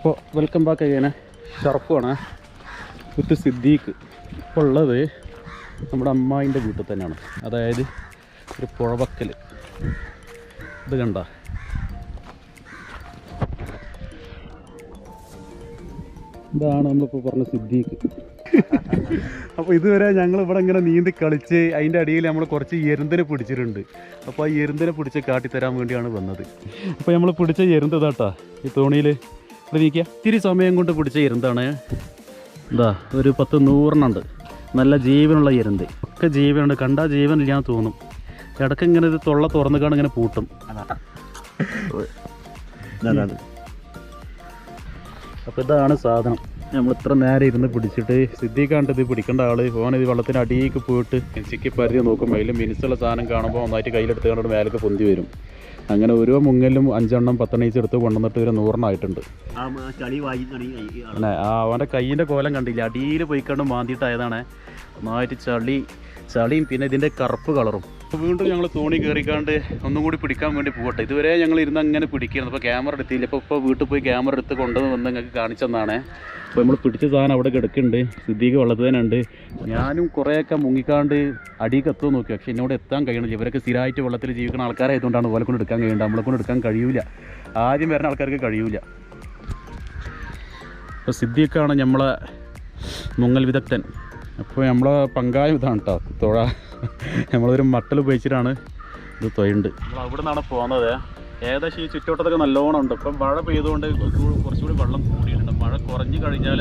അപ്പോൾ welcome back ചെയ്യാനെ ഷർഫാണ് വിത്ത് സിദ്ദീഖ് ഇപ്പോൾ ഉള്ളത് നമ്മുടെ അമ്മായിന്റെ വീട്ടിൽ തന്നെയാണ്. അതായത് ഒരു പുഴവക്കൽ ഇത് കണ്ട. ഇതാണ് നമ്മളിപ്പോൾ പറഞ്ഞ സിദ്ദീഖ്. അപ്പോൾ ഇതുവരെ ഞങ്ങൾ ഇവിടെ ഇങ്ങനെ നീന്തി കളിച്ച് അതിന്റെ അടിയിൽ നമ്മൾ കുറച്ച് എരുന്തിനെ പിടിച്ചിട്ടുണ്ട്. അപ്പോൾ ആ എരുന്തിനെ പിടിച്ച് കാട്ടിത്തരാൻ വേണ്ടിയാണ് വന്നത്. അപ്പോൾ നമ്മൾ പിടിച്ച എരുന്ത് ഈ തോണിയിൽ നീക്കുക ഇത്തിരി സമയം കൊണ്ട് പിടിച്ച ഇരുന്താണ്. എന്താ ഒരു പത്ത് നൂറിനുണ്ട് നല്ല ജീവനുള്ള ഇരുന്ത് ഒക്കെ ജീവനുണ്ട്. കണ്ടാൽ ജീവനില്ലാന്ന് തോന്നും. ഇടയ്ക്ക് ഇങ്ങനെ ഇത് തൊള്ള തുറന്നു കാണാൻ ഇങ്ങനെ പൂട്ടും. അപ്പോൾ ഇതാണ് സാധനം. നമ്മൾ ഇത്ര നേരം ഇരുന്ന് പിടിച്ചിട്ട് സിദ്ധിക്കാണ്ട് ഇത് പിടിക്കേണ്ട ആൾ ഓൻ ഇത് വെള്ളത്തിന്റെ അടിയിലേക്ക് പോയിട്ട് ചിക്കി പരിധി നോക്കും അതിൽ മിനിസുള്ള സാധനം കാണുമ്പോൾ ഒന്നായിട്ട് കയ്യിലെടുത്ത് കണ്ടിട്ട് മേലേക്ക് പൊന്തി വരും. അങ്ങനെ ഓരോ മുങ്ങലും അഞ്ചെണ്ണം പത്തെണ്ണം ഈച്ച് എടുത്ത് കൊണ്ടുവന്നിട്ട് ഒരു നൂറെണ്ണമായിട്ടുണ്ട് ആ അവന്റെ കയ്യിന്റെ കോലം കണ്ടില്ല? അടിയിൽ പോയി കണ്ട് മാന്തിയിട്ടായതാണ്. ഒന്നായിട്ട് ചളി ചളിയും പിന്നെ ഇതിന്റെ കറുപ്പ് കളറും. വീണ്ടും ഞങ്ങൾ തോണി കയറിക്കാണ്ട് ഒന്നും കൂടി പിടിക്കാൻ വേണ്ടി പോകട്ടെ. ഇതുവരെ ഞങ്ങൾ ഇരുന്ന് അങ്ങനെ പിടിക്കുന്നത് അപ്പോൾ ക്യാമറ എടുത്തില്ല. ഇപ്പോൾ ഇപ്പോൾ വീട്ടിൽ പോയി ക്യാമറ എടുത്ത് കൊണ്ടുവന്ന് വന്ന് നിങ്ങൾക്ക് കാണിച്ചെന്നാണ്. അപ്പോൾ നമ്മൾ പിടിച്ച സാധനം അവിടെ കിടക്കുന്നുണ്ട്. സിദ്ദീഖ് വെള്ളത്തിൽ തന്നെ ഉണ്ട്. ഞാനും കുറേയൊക്കെ മുങ്ങിക്കാണ്ട് അടിയിൽ എത്തുമെന്ന് നോക്കി. പക്ഷേ എന്നോട് എത്താൻ കഴിയണില്ല. ഇവരൊക്കെ സ്ഥിരമായിട്ട് വെള്ളത്തിൽ ജീവിക്കുന്ന ആൾക്കാരായതുകൊണ്ടാണ് ഓലെ കൊണ്ട് എടുക്കാൻ കഴിയുന്നത് നമ്മളെ കൊണ്ട് എടുക്കാൻ കഴിയൂല. ആദ്യം വരുന്ന ആൾക്കാർക്ക് കഴിയൂല. അപ്പോൾ സിദ്ദീഖാണ് നമ്മളെ മുങ്ങൽ വിദഗ്ധൻ. അപ്പോൾ നമ്മളെ പങ്കായം ഇതാണ് കേട്ടോ തുഴ നമ്മളൊരു മട്ടൽ ഉപയോഗിച്ചിട്ടാണ് ഇത് തൊയുണ്ട് നമ്മൾ അവിടെ നിന്നാണ് പോകുന്നത് ഏകദേശം ഈ ചുറ്റോട്ടത്തൊക്കെ നല്ലോണം ഉണ്ട്. ഇപ്പം മഴ പെയ്തുകൊണ്ട് കുറച്ചുകൂടി വെള്ളം കുറഞ്ഞു കഴിഞ്ഞാൽ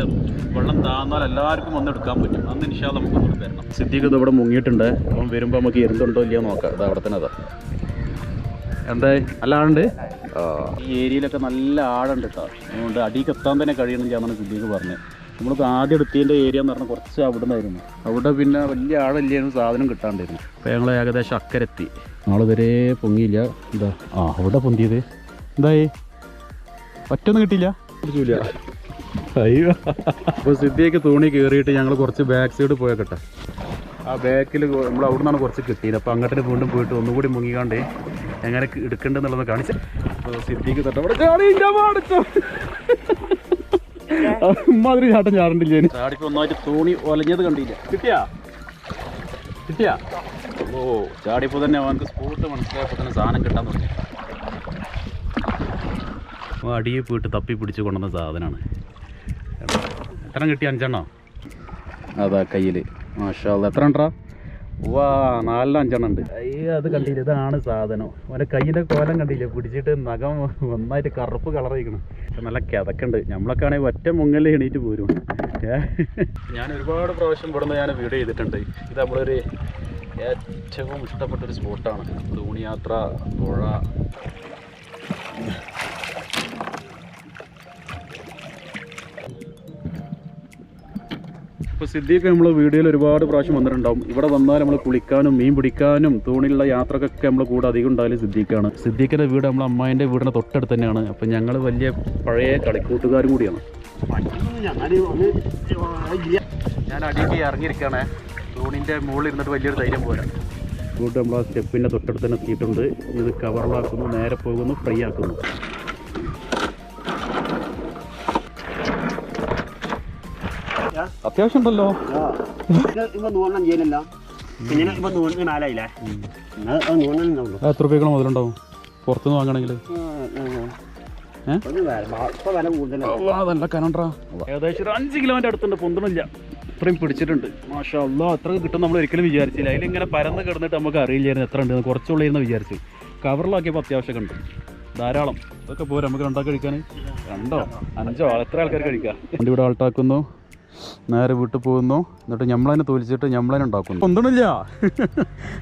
വെള്ളം താന്നാൽ എല്ലാവർക്കും വന്ന് എടുക്കാൻ പറ്റും. അന്ന് ഇൻഷാ നമുക്ക് അങ്ങോട്ട് വരണം സിദ്ദീഖ് ഇത് ഇവിടെ മുങ്ങിയിട്ടുണ്ട്. അപ്പം വരുമ്പോൾ നമുക്ക് എരുന്നുണ്ടോ ഇല്ലയോ നോക്കാം. ഇത് അവിടെ തന്നെ അതാ. എന്താ അല്ലാണ്ട് ആളുണ്ട്? ഈ ഏരിയയിലൊക്കെ നല്ല ആഴുണ്ട് കേട്ടോ അതുകൊണ്ട് അടിക്ക് എത്താൻ തന്നെ കഴിയണില്ല എന്നാണ് സിദ്ദീഖ് പറഞ്ഞത് നമ്മളിപ്പോൾ ആദ്യം എടുത്തതിന്റെ ഏരിയ എന്ന് പറഞ്ഞാൽ കുറച്ച് അവിടെ നിന്നായിരുന്നു അവിടെ പിന്നെ വലിയ ആളില്ലായിരുന്നു സാധനം കിട്ടാണ്ടായിരുന്നു അപ്പോൾ ഞങ്ങൾ ഏകദേശം അക്കരെത്തി. നാളെ വരെ പൊങ്ങിയില്ല. എന്താ? ആ അവിടെ പൊന്തിയത്. എന്തായി? ഒറ്റൊന്നും കിട്ടിയില്ല. അയ്യോ. അപ്പോൾ സിദ്ധിയൊക്കെ തോണി കയറിയിട്ട് ഞങ്ങൾ കുറച്ച് ബാക്ക് സൈഡ് പോയ കേട്ടെ ആ ബാക്കിൽ നമ്മൾ അവിടെ നിന്നാണ് കുറച്ച് കിട്ടിയത്. അപ്പോൾ അങ്ങോട്ട് വീണ്ടും പോയിട്ട് ഒന്നുകൂടി മുങ്ങിക്കാണ്ട് എങ്ങനെ എടുക്കണ്ടെന്നുള്ളത് കാണിച്ചു അപ്പോൾ സിദ്ധിക്ക് തട്ടവിടെ ചാടി ഇല്ല പാടച്ചോ മാതിരി ചാട്ടം ചാടണ്ടില്ല ചാടിപ്പോ ഒന്നായിട്ട് തോണി ഒലഞ്ഞത് കണ്ടില്ല. കിട്ടിയാ? കിട്ടിയാ? ഓ ചാടിയപ്പോൾ തന്നെ അവനക്ക് സ്പോട്ട് മനസ്സിലായപ്പോൾ തന്നെ സാധനം കിട്ടാൻ തുടങ്ങി. അടിയെ അടിയിൽ പോയിട്ട് തപ്പി പിടിച്ച് കൊണ്ടുവന്ന സാധനമാണ് എത്ര കിട്ടി? അഞ്ചെണ്ണോ? അതാ കയ്യിൽ മാഷാ. എത്ര ഉണ്ടാ വാ നാലിലും അഞ്ചെണ്ണം ഉണ്ട്. അയ്യോ അത് കണ്ടില്ല? ഇതാണ് സാധനം. അവന്റെ കയ്യിന്റെ കോലം കണ്ടില്ല? പിടിച്ചിട്ട് നഖം നന്നായിട്ട് കറുപ്പ് കളർ വയ്ക്കണം നല്ല കിതക്കുണ്ട് നമ്മളൊക്കെ ആണെങ്കിൽ ഒറ്റ മുങ്ങലിൽ എണീറ്റ് പോരും. ഞാൻ ഒരുപാട് പ്രാവശ്യം ഇവിടുന്ന് ഞാൻ വീഡിയോ ചെയ്തിട്ടുണ്ട്. ഇത് നമ്മളൊരു ഏറ്റവും ഇഷ്ടപ്പെട്ടൊരു സ്പോട്ടാണ്. തോണിയാത്ര പുഴ. ഇപ്പോൾ സിദ്ധിയൊക്കെ നമ്മൾ വീഡിയോയിൽ ഒരുപാട് പ്രാവശ്യം വന്നിട്ടുണ്ടാവും. ഇവിടെ വന്നാൽ നമ്മൾ കുളിക്കാനും മീൻ പിടിക്കാനും തോണിയുള്ള യാത്രക്കൊക്കെ നമ്മൾ കൂടെ അധികം ഉണ്ടായാലും സിദ്ധിക്കാണ് സിദ്ധിക്കിന്റെ വീട് നമ്മൾ അമ്മായിന്റെ വീടിന്റെ തൊട്ടടുത്ത് തന്നെയാണ്. അപ്പം ഞങ്ങൾ വലിയ പഴയ കളിക്കൂട്ടുകാരും കൂടിയാണ്. ഞാൻ അടിയിൽ ഇറങ്ങിയിരിക്കുകയാണേ. തോണിന്റെ മുകളിൽ ഇരുന്നിട്ട് വലിയൊരു ധൈര്യം പോരാ. ഇങ്ങോട്ട് നമ്മൾ ആ സ്റ്റെപ്പിന്റെ തൊട്ടടുത്ത് തന്നെ എത്തിയിട്ടുണ്ട്. ഇത് കവറിലാക്കുന്നു നേരെ പോകുന്നു ഫ്രൈ ആക്കുന്നു. നൂറെണ്ണം ഉണ്ടല്ലോ. എത്ര രൂപയ്ക്കുള്ള മുതലുണ്ടാവും? പുറത്തുനിന്ന് വാങ്ങണമെങ്കിൽ അതല്ല കനണ്ടാ ഏകദേശം ഒരു അഞ്ച് കിലോമീറ്റർ അടുത്തുണ്ട് പൊന്തണില്ല. ഇത്രയും പിടിച്ചിട്ടുണ്ട്. മാഷാ അല്ലാ എത്ര കിട്ടും നമ്മൾ ഒരിക്കലും വിചാരിച്ചില്ല. അതിലിങ്ങനെ പരന്ന് കിടന്നിട്ട് നമുക്ക് അറിയില്ലായിരുന്നു എത്ര ഉണ്ട് കുറച്ചുള്ളിരുന്ന് വിചാരിച്ചു. കവറിലാക്കിയപ്പോൾ അത്യാവശ്യം ഉണ്ട് ധാരാളം. ഇതൊക്കെ പോരാ നമുക്ക് രണ്ടാൾക്ക് കഴിക്കാൻ? രണ്ടോ? അഞ്ചോ? എത്ര ആൾക്കാർ കഴിക്കാം? വണ്ടി ഇവിടെ ആൾട്ടാക്കുന്നു. നേരെ വീട്ടിൽ പോകുന്നു. എന്നിട്ട് ഞമ്മളതിനെ തോലിച്ചിട്ട് ഞമ്മളതിനെ ഉണ്ടാക്കുന്നു. ഒന്നുമില്ല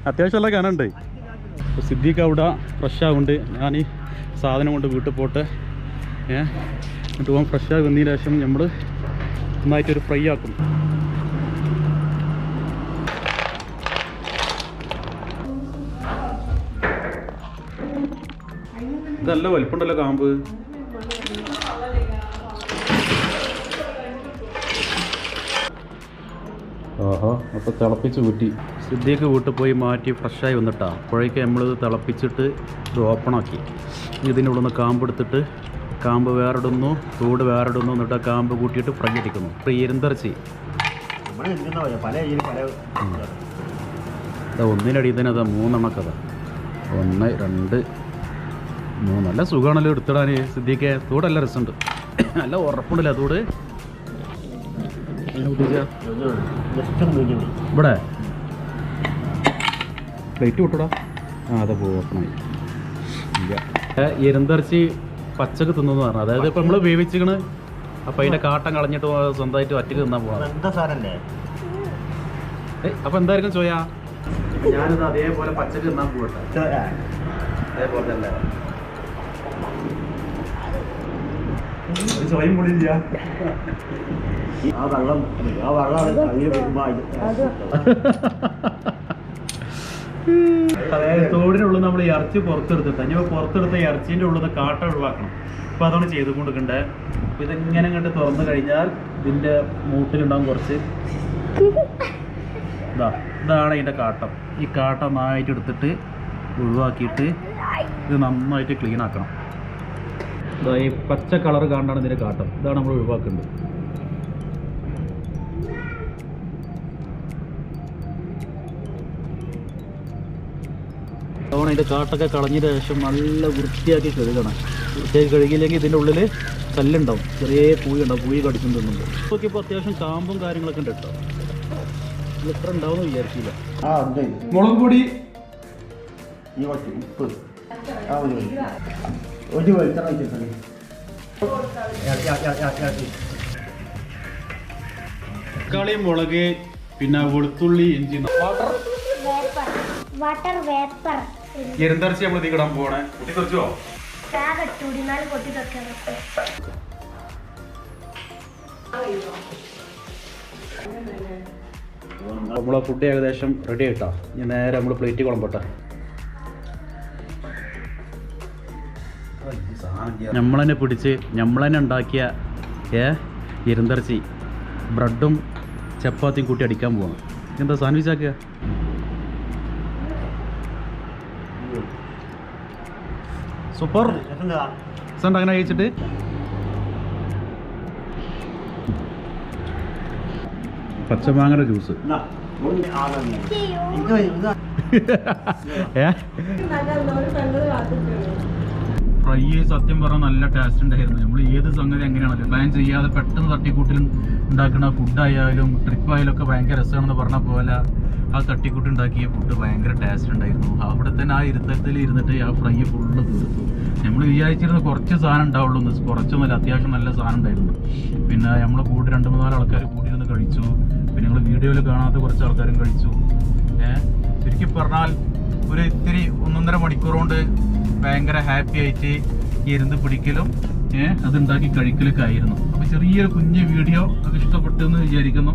അത്യാവശ്യമുള്ള കനുണ്ട്. സിദ്ദീഖ് അവിടെ ഫ്രഷ് ആവുന്നുണ്ട് ഞാൻ ഈ സാധനം കൊണ്ട് വീട്ടിൽ പോട്ടെ. ഏ? എന്നിട്ട് പോകാൻ ഫ്രഷ് ആകുന്നതിന് ശേഷം നമ്മൾ നന്നായിട്ടൊരു ഫ്രൈ ആക്കും. ഇതല്ല വലിപ്പമുണ്ടല്ലോ കാമ്പ്. ആഹാ അപ്പോൾ തിളപ്പിച്ച് ഊറ്റി. സിദ്ധിയൊക്കെ വീട്ടിൽ പോയി മാറ്റി ഫ്രഷായി വന്നിട്ടാ. അപ്പോഴേക്ക് നമ്മളിത് തിളപ്പിച്ചിട്ട് ഇത് ഓപ്പണാക്കി ഇതിന്റെ ഉള്ളിൽ നിന്ന് കാമ്പെടുത്തിട്ട് കാമ്പ് വേറിടുന്നു തോട് വേറിടുന്നു എന്നിട്ട് ആ കാമ്പ് കൂട്ടിയിട്ട് ഫ്രൈ അടിക്കുന്നു. ഇപ്പോൾ അത് ഒന്നിനടിയിൽ തന്നെ അതാ മൂന്നെണ്ണക്കഥ ഒന്ന് രണ്ട് മൂന്ന്. നല്ല സുഖമാണല്ലോ എടുത്തിടാൻ സിദ്ധിക്ക് തോട് നല്ല രസമുണ്ട്. നല്ല ഉറപ്പുണ്ടല്ലോ തോട് ഇവിടെ? പ്ലേറ്റ് വിട്ടൂടാ. ആ അതെ പോയി എരുന്തറച്ചി പച്ചക്ക് തിന്നെന്ന് പറഞ്ഞു. അതായത് ഇപ്പം നമ്മൾ വേവിച്ചിക്കണ് അപ്പം അതിന്റെ കാട്ടം കളഞ്ഞിട്ട് സ്വന്തമായിട്ട് ഒറ്റയ്ക്ക് തിന്നാൻ പോവാ. അപ്പം എന്തായിരിക്കും ചോയാ? ഞാനിത് അതേപോലെ പച്ചക്ക് തിന്നാൻ പോകട്ടെ അതേപോലെ തന്നെ. ചോയും മുടിയില്ല ആ വെള്ളം ആ വെള്ളം കയ്യിൽ വരുമ്പോ അതായത് തോടിനുള്ളിൽ നമ്മൾ ഇറച്ചി പുറത്തെടുത്തിട്ട് ഇനി പുറത്തെടുത്ത ഇറച്ചിന്റെ ഉള്ളിൽ നിന്ന് കാട്ട ഒഴിവാക്കണം. അപ്പം അതാണ് ചെയ്ത് കൊടുക്കണ്ടേ അപ്പൊ ഇതിങ്ങനെ കണ്ട് തുറന്നു കഴിഞ്ഞാൽ ഇതിന്റെ മൂട്ടിലുണ്ടാകും കുറച്ച്. ഇതാ ഇതാണ് ഇതിന്റെ കാട്ടം. ഈ കാട്ടം നന്നായിട്ട് എടുത്തിട്ട് ഒഴിവാക്കിയിട്ട് ഇത് നന്നായിട്ട് ക്ലീൻ ആക്കണം. ഈ പച്ച കളർ കാണാണ് ഇതിന്റെ കാട്ടം. ഇതാണ് നമ്മൾ ഒഴിവാക്കേണ്ടത്. അതുകൊണ്ട് അതിന്റെ കാട്ടൊക്കെ കളഞ്ഞതിന് ശേഷം നല്ല വൃത്തിയാക്കി കഴുകണം. വൃത്തിയാക്കി കഴുകിയില്ലെങ്കിൽ ഇതിന്റെ ഉള്ളിൽ കല്ലുണ്ടാവും. ചെറിയ പൂയി ഉണ്ടാവും പൂയി കടിച്ചും തിന്നുമ്പോൾ നോക്കിയപ്പോൾ അത്യാവശ്യം കാമ്പും കാര്യങ്ങളൊക്കെ ഉണ്ട് കേട്ടോ. ഇത്ര ഉണ്ടാവും വിചാരിച്ചില്ല. മുളക് പൊടി ഉപ്പ്. ഒരു വെളിച്ചെണ്ണ വെച്ചിട്ടുണ്ട് തക്കാളി മുളക് പിന്നെ വെളുത്തുള്ളി ഇഞ്ചി വാട്ടർ വേപ്പർ നമ്മൾ ഇതിക്കിടാൻ പോണേ. കുട്ടി തെറിച്ചോ നമ്മളെ ഫുഡ് ഏകദേശം റെഡി ആയിട്ടാ. ഇനി നേരെ നമ്മൾ പ്ലേറ്റ് കുളമ്പട്ടെ നമ്മൾ തന്നെ പിടിച്ച് നമ്മൾ തന്നെ ഉണ്ടാക്കിയ ഏ ഇരുന്തർച്ചി ബ്രെഡും ചപ്പാത്തിയും കൂട്ടി അടിക്കാൻ പോവാണ്. എന്താ സാൻഡ്വിച്ച് ആക്കുക സൂപ്പർ. എന്താ സണ്ട് അങ്ങനെ കഴിച്ചിട്ട്? പച്ചമാങ്ങയുടെ ജ്യൂസ്. ഏ? ഫ്രൈ സത്യം പറഞ്ഞാൽ നല്ല ടേസ്റ്റ് ഉണ്ടായിരുന്നു. നമ്മൾ ഏത് സംഗതി എങ്ങനെയാണല്ലോ പ്ലാൻ ചെയ്യാതെ പെട്ടെന്ന് തട്ടിക്കൂട്ടിലും ഉണ്ടാക്കുന്ന ഫുഡായാലും ട്രിപ്പ് ആയാലും ഒക്കെ ഭയങ്കര രസമാണെന്ന് പറഞ്ഞ പോലെ ആ തട്ടിക്കൂട്ട് ഉണ്ടാക്കിയ ഫുഡ് ഭയങ്കര ടേസ്റ്റ് ഉണ്ടായിരുന്നു. അവിടെ തന്നെ ആ ഇരുത്തത്തിൽ ഇരുന്നിട്ട് ആ ഫ്രൈ ഫുള്ള് തീർത്തു നമ്മൾ വിചാരിച്ചിരുന്ന കുറച്ച് സാധനം ഉണ്ടാവുള്ളൂ കുറച്ചൊന്നുമല്ല അത്യാവശ്യം നല്ല സാധനം ഉണ്ടായിരുന്നു. പിന്നെ നമ്മൾ കൂടി രണ്ട് മൂന്നാൽ ആൾക്കാർ കൂടിയിരുന്ന് കഴിച്ചു. പിന്നെ ഞങ്ങൾ വീഡിയോയിൽ കാണാത്ത കുറച്ച് ആൾക്കാരും കഴിച്ചു. ഏഹ് ശരിക്കും പറഞ്ഞാൽ ഒരു ഇത്തിരി ഒന്നൊന്നര മണിക്കൂർ കൊണ്ട് ഭയങ്കര ഹാപ്പി ആയിട്ട് ഇരുന്ന് പിടിക്കലും ഏഹ് അത് ഉണ്ടാക്കി കഴിക്കലൊക്കെ ആയിരുന്നു. അപ്പോൾ ചെറിയൊരു കുഞ്ഞു വീഡിയോ ഒക്കെ ഇഷ്ടപ്പെട്ടു എന്ന് വിചാരിക്കുന്നു.